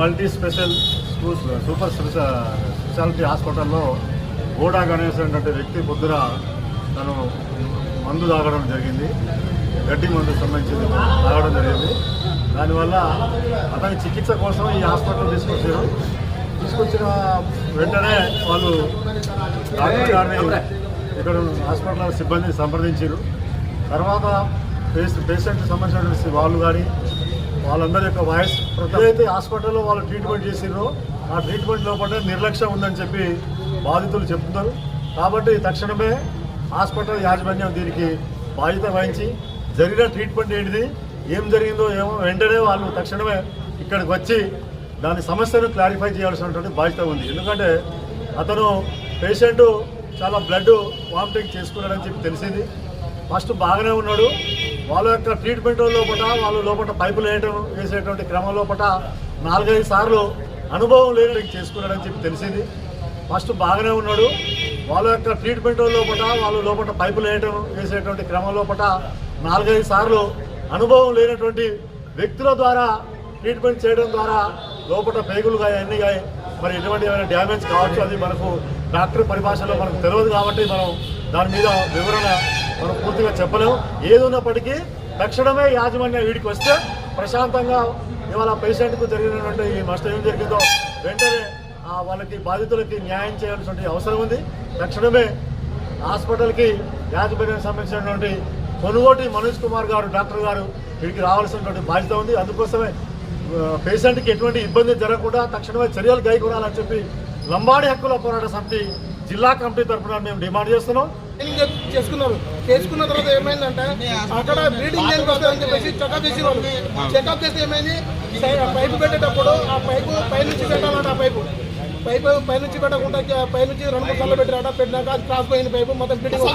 Multi special schools super స్పెష- speciality హాస్పిటల్లో గోడా గణేష్ అనేటువంటి వ్యక్తి పొద్దున తను మందు తాగడం జరిగింది. గడ్డి మందు సంబంధించింది తాగడం జరిగింది. దానివల్ల అతని చికిత్స కోసం ఈ హాస్పిటల్ తీసుకొచ్చారు. తీసుకొచ్చిన వెంటనే వాళ్ళు డాక్టర్ గారిని ఇక్కడ హాస్పిటల్ సిబ్బందిని సంప్రదించారు. తర్వాత పేషెంట్ సంబంధించిన వాళ్ళు కానీ వాళ్ళందరి యొక్క వాయిస్ ఏదైతే హాస్పిటల్లో వాళ్ళు ట్రీట్మెంట్ చేసిర్రో ఆ ట్రీట్మెంట్ లోపల నిర్లక్ష్యం ఉందని చెప్పి బాధితులు చెప్తున్నారు. కాబట్టి తక్షణమే హాస్పిటల్ యాజమాన్యం దీనికి బాధ్యత వహించి జరిగిన ట్రీట్మెంట్ ఏంటిది ఏం జరిగిందో ఏమో వెంటనే వాళ్ళు తక్షణమే ఇక్కడికి వచ్చి దాని సమస్యను క్లారిఫై చేయాల్సినటువంటి బాధ్యత ఉంది. ఎందుకంటే అతను పేషెంట్ చాలా బ్లడ్ వామిటింగ్ చేసుకున్నాడని చెప్పి తెలిసింది. ఫస్ట్ బాగానే ఉన్నాడు. వాళ్ళ యొక్క ట్రీట్మెంట్ లోపల వాళ్ళు లోపల పైపులు వేయటం వేసేటువంటి క్రమం లోపల నాలుగైదు సార్లు అనుభవం లేని చేసుకున్నాడని చెప్పి తెలిసింది. ఫస్ట్ బాగానే ఉన్నాడు. వాళ్ళ యొక్క ట్రీట్మెంట్ లోపల వాళ్ళు లోపల పైపులు వేయటం వేసేటువంటి క్రమం లోపల నాలుగైదు సార్లు అనుభవం లేనటువంటి వ్యక్తుల ద్వారా ట్రీట్మెంట్ చేయడం ద్వారా లోపల పేగులు కానీ అన్ని కానీ మరి ఎటువంటి ఏమైనా డ్యామేజ్ కావచ్చు అది మనకు డాక్టర్ పరిభాషలో మనకు తెలియదు కాబట్టి మనం దాని మీద వివరణ మనం పూర్తిగా చెప్పలేము. ఏది ఉన్నప్పటికీ తక్షణమే యాజమాన్యం వీడికి వస్తే ప్రశాంతంగా ఇవాళ పేషెంట్కు జరిగినటువంటి ఈ నష్టం ఏం జరిగిందో వెంటనే వాళ్ళకి బాధితులకి న్యాయం చేయాల్సిన అవసరం ఉంది. తక్షణమే హాస్పిటల్కి యాజమాన్యానికి సంబంధించినటువంటి కొనుగోటి మనోజ్ కుమార్ గారు డాక్టర్ గారు వీడికి రావాల్సినటువంటి బాధ్యత ఉంది. అందుకోసమే పేషెంట్కి ఎటువంటి ఇబ్బంది జరగకుండా తక్షణమే చర్యలు గైకొనాలని చెప్పి లంబాడి హక్కుల పోరాట సమితి జిల్లా కమిటీ తరఫున మేము డిమాండ్ చేస్తున్నాం. చేసుకున్నాం చేసుకున్న తర్వాత ఏమైందంటే అక్కడ బ్లీడింగ్ దేనికి వస్తుందని చెప్పేసి చెకప్ చేసి వాళ్ళు చెకప్ చేస్తే ఏమైంది? పైపు పెట్టేటప్పుడు ఆ పైపు పైనుంచి పెట్టాలంట ఆ పైపు. పైపు పైనుంచి పెట్టకుండా పైనుంచి రెండు మూడు సార్లు పెట్టారట. పెట్టినాక అది క్రాస్ పోయింది పైపు మొత్తం బ్లీడింగ్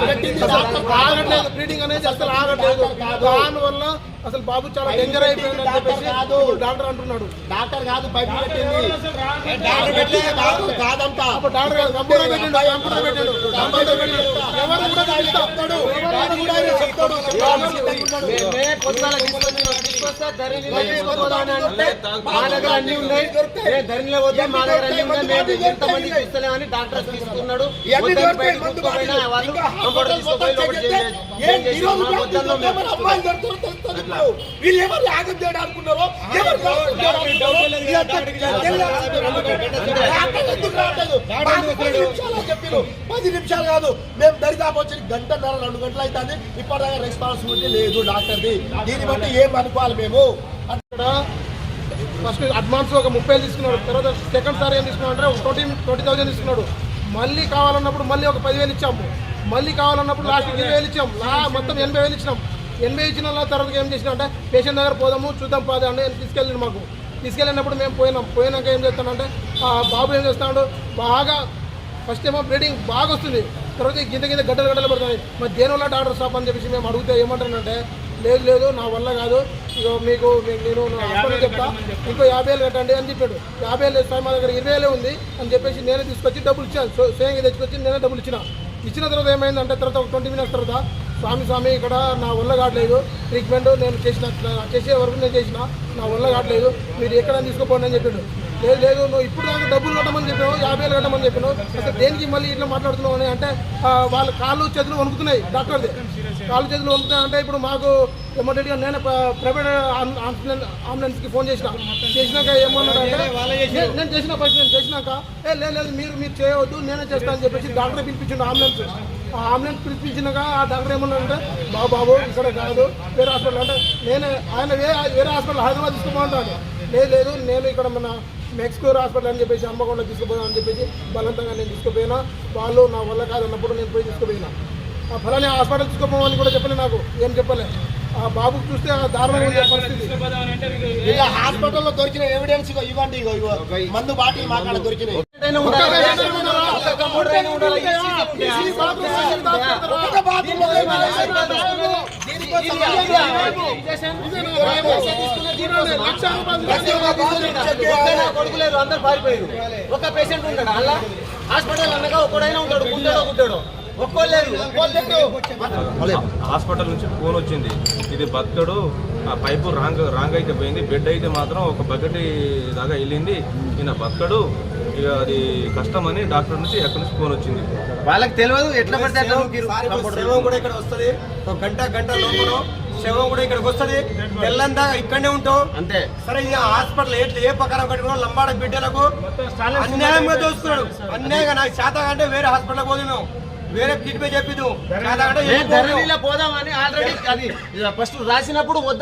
ఆగట్లేదు. బ్లీడింగ్ అనేది అసలు ఆగట్లేదు. దానివల్ల అసలు బాబు చాలా డేంజర్ అయిపోయింది డాక్టర్ అంటున్నాడు. డాక్టర్ కాదు పైపు పెట్టింది. డాక్టర్ పెట్టింది డాక్టర్ కంప్యూటర్ పెట్టిండు కంప్యూటర్ పెట్టిండు. కంప్యూటర్ పెట్టిండు. ఎవరు కూడా చెప్తాడు. దగ్గర అన్ని ఉన్నాయి. ధరణిలో పోతే మా దగ్గర అన్ని ఉన్నాయి. ఎంతమంది చూస్తలేమని డాక్టర్ తీసుకున్నాడు. వాళ్ళు కంప్యూటర్ వీళ్ళు ఎవరు యాగం పది నిమిషాలు చెప్పిరు పది నిమిషాలు కాదు మేము దరిదాపు వచ్చి గంటన్నర రెండు గంటలు అవుతుంది ఇప్పటిదాకా రెస్పాన్సిబిలిటీ లేదు డాక్టర్ది. దీన్ని బట్టి ఏం అనుకోవాలి మేము? ఇక్కడ ఫస్ట్ అడ్వాన్స్ ఒక ముప్పై వేలు తీసుకున్నాడు. తర్వాత సెకండ్ సార్ ఏం తీసుకున్నాడు అంటే ట్వంటీ ట్వంటీ థౌసండ్ తీసుకున్నాడు. మళ్ళీ కావాలన్నప్పుడు మళ్ళీ ఒక పదివేలు ఇచ్చాము. మళ్ళీ కావాలన్నప్పుడు లాస్ట్ ఇరవై వేలు ఇచ్చాం మొత్తం ఎనభై వేలు ఇచ్చినాం. ఎనభై ఇచ్చిన వాళ్ళ తర్వాత ఏం చేసినా అంటే పేషెంట్ దగ్గర పోదాము చూద్దాం పోదా అంటే తీసుకెళ్ళిండు మాకు. తీసుకెళ్ళినప్పుడు మేము పోయినాం. పోయినాక ఏం చేస్తానంటే ఆ బాబు ఏం చేస్తున్నాడు బాగా ఫస్ట్ ఏమో బ్లీడింగ్ బాగా వస్తుంది. తర్వాత గింత గింత గడ్డలు గడ్డలు పడుతున్నాయి. మరి దేనివల్ల డాక్టర్ స్టాప్ అని చెప్పేసి మేము అడిగితే ఏమంటానంటే లేదు లేదు నా వల్ల కాదు. ఇక మీకు నేను హాస్పిటల్ చెప్తా. ఇంకో యాభై వేలు కట్టండి అని చెప్పాడు. యాభై వేలు ఇస్తాను మా దగ్గర ఇరవై వేలే ఉంది అని చెప్పేసి నేనే తీసుకొచ్చి డబ్బులు ఇచ్చాను. సో సేమ్ తెచ్చుకొచ్చి నేనే డబ్బులు ఇచ్చిన. ఇచ్చిన తర్వాత ఏమైందంటే తర్వాత ఒక ట్వంటీ మినిట్స్ తర్వాత స్వామి స్వామి ఇక్కడ నా వల్ల కావట్లేదు. ట్రీట్మెంట్ నేను చేసిన చేసే వరకు నేను చేసిన. నా వల్ల కావట్లేదు. మీరు ఎక్కడ తీసుకుపోండి అని చెప్పాడు. లేదు లేదు నువ్వు ఇప్పుడు దాకా డబ్బులు కట్టమని చెప్పావు యాభై వేలు కట్టమని చెప్పాను అసలు దేనికి మళ్ళీ ఇట్లా మాట్లాడుతున్నావు అని అంటే వాళ్ళ కాళ్ళు చేతులు వణుకుతున్నాయి డాక్టర్ది. కాళ్ళు చేతులు వణుకుతున్నాయి అంటే ఇప్పుడు మాకు ఇమ్మీడియట్గా నేను ప్ర- ప్రైవేట్ అంబులెన్స్కి ఫోన్ చేసిన. చేసినాక ఏమన్నాడు అంటే "నేను- చేసిన నేను చేసినాక ఏ లేదు లేదు మీరు మీరు చేయవద్దు నేనే చేస్తాను అని చెప్పేసి డాక్టర్ పిలిపించిండు అంబులెన్స్ ఆ అంబులెన్స్ పిలిపించినాక ఆ డాక్టర్ ఏమన్నాడంటే బాబు బాబు ఇక్కడ కాదు వేరే హాస్పిటల్ అంటే నేను ఆయన వేరే వేరే హాస్పిటల్ హైదరాబాద్ తీసుకుపోంటాడు లేదు లేదు నేను ఇక్కడ మన మెక్స్కోర్ హాస్పిటల్ అని చెప్పేసి అమ్మకుండా తీసుకుపోయాను అని చెప్పేసి బలవంతంగా నేను తీసుకుపోయినా. వాళ్ళు నా వల్ల కాదన్నప్పుడు నేను పోయి తీసుకుపోయినా. ఆ ఫలాని హాస్పిటల్ తీసుకుపోమని కూడా చెప్పలే నాకు ఏం చెప్పలే. ఆ బాబుకు చూస్తే ఆ ఆ పరిస్థితి. ఇలా హాస్పిటల్లో దొరికిన ఎవిడెన్స్ ఇగో ఇవ్వండి మందు బాటిల్ మా కాడ దొరికినాయి అయినా ఉండాలి. ఒక్క కంప్యూటర్ అయినా ఉండాలి. ఈ సీసీ ఒక బాటిల్ కొడుకులేరు అందరు పారిపోయారు ఒక పేషెంట్ ఉంటాడు అలా హాస్పిటల్ అనగా ఒకడైనా ఉంటాడు గుండెడో గుడ్డాడో ఒక్కోలేరు హాస్పిటల్ నుంచి ఫోన్ వచ్చింది. ఇది భక్తుడు ఆ పైపు రాంగ్ రాంగ్ అయితే పోయింది. బెడ్ అయితే మాత్రం ఒక బకెట్ దాకా వెళ్ళింది. ఈయన బక్కడు. ఇక అది కష్టమని డాక్టర్ నుంచి ఎక్కడి నుంచి ఫోన్ వచ్చింది. వాళ్ళకి తెలియదు ఎట్లా పడితే శవం కూడా ఇక్కడ వస్తది. ఒక గంట గంట లోపల శవం కూడా ఇక్కడికి వస్తది. తెల్లంతా ఇక్కడనే ఉంటాం. అంతే. సరే ఇక హాస్పిటల్ ఏ ఏ ప్రకారం కట్టుకున్నాం లంబాడ బిడ్డలకు అన్యాయంగా దోసుకున్నాడు అన్యాయంగా నాకు శాతం అంటే వేరే హాస్పిటల్ పోదు మేము. వేరే చెప్పిద్దు. అంటే నేను ధరణిలో పోదామని ఆల్రెడీ అది ఫస్ట్ రాసినప్పుడు వద్ద